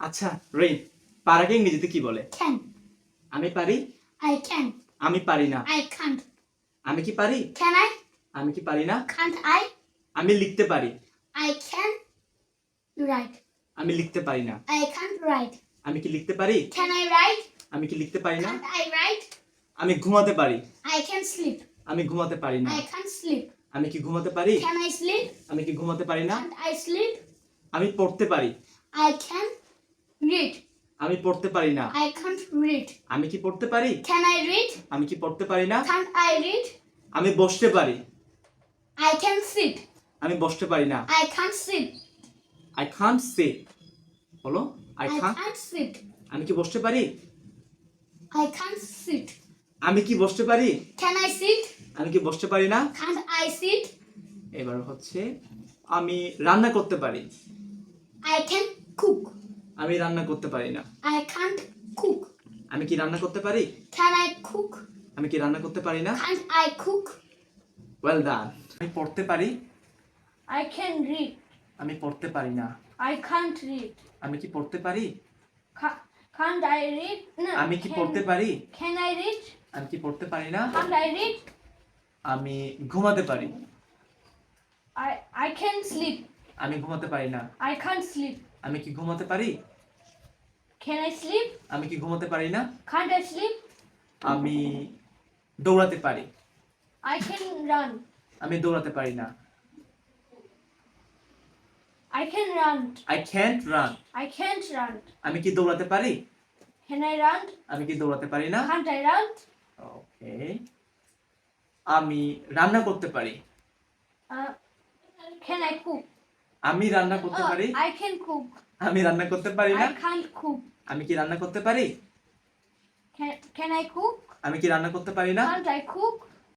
আচ্ছা রেইন পারাকে ইংরেজিতে কি বলে? Can. আমি পারি? আই ক্যান আমি পারি না। I can't. আমি কি পারি? ক্যান আই আমি কি পারি না? Can't আই আমি লিখতে পারি। আই ক্যান রাইট আমি লিখতে পারি না। আই can't রাইট আমি কি লিখতে পারি? ক্যান আই রাইট আমি কি লিখতে পারি না? আই রাইট আমি ঘুমাতে পারি। আই ক্যান স্লিপ আমি ঘুমাতে পারি না। আই can't স্লিপ আমি কি ঘুমাতে পারি? ক্যান আই স্লিপ আমি কি ঘুমাতে পারি না? আই স্লিপ আমি পড়তে পারি। I can read. আমি পড়তে পারি না I can't read. আমি কি পড়তে পারি Can I read? আমি কি পড়তে পারি না Can't I read? আমি বসতে পারি I can sit. আমি বসতে পারি না I can't sit. I can't সে বলো আই can't sit. আমি কি বসতে পারি I can't sit. আমি কি বসতে পারি Can I sit? আমি কি বসতে পারি না Can't I sit? এবার হচ্ছে আমি রান্না করতে পারি I can cook. আমি রান্না করতে পারি না। আই ক্যান্ট কুক আমি কি রান্না করতে পারি? ক্যান আই কুক আমি কি রান্না করতে পারি না? Can I cook well done আমি পড়তে পারি? আই ক্যান রিড আমি পড়তে পারি না। আই ক্যান্ট রিড আমি কি পড়তে পারি? ক্যান আই রিড না আমি কি পড়তে পারি? ক্যান আই রিড আমি কি পড়তে পারি না? ক্যান আই রিড আমি ঘুমাতে পারি। আই আই ক্যান স্লিপ আমি ঘুমাতে পারি না। আই ক্যান স্লিপ আমি কি ঘুমাতে পারি Can I sleep? আমি কি ঘুমাতে পারি না Can't I sleep? আমি দৌড়াতে পারি I can run. আমি দৌড়াতে পারি না I can run. I can't run I can't run. আমি কি দৌড়াতে পারি Can I run? আমি কি দৌড়াতে পারি না Can't I run? ওকে আমি রান্না করতে পারি Uh, can I cook? আমি রান্না করতে Uh, পারি? আই ক্যান কুক আমি রান্না করতে পারি না? আই ক্যান কুক আমি কি রান্না করতে পারি? ক্যান আই কুক আমি কি রান্না করতে পারি না? Can I cook?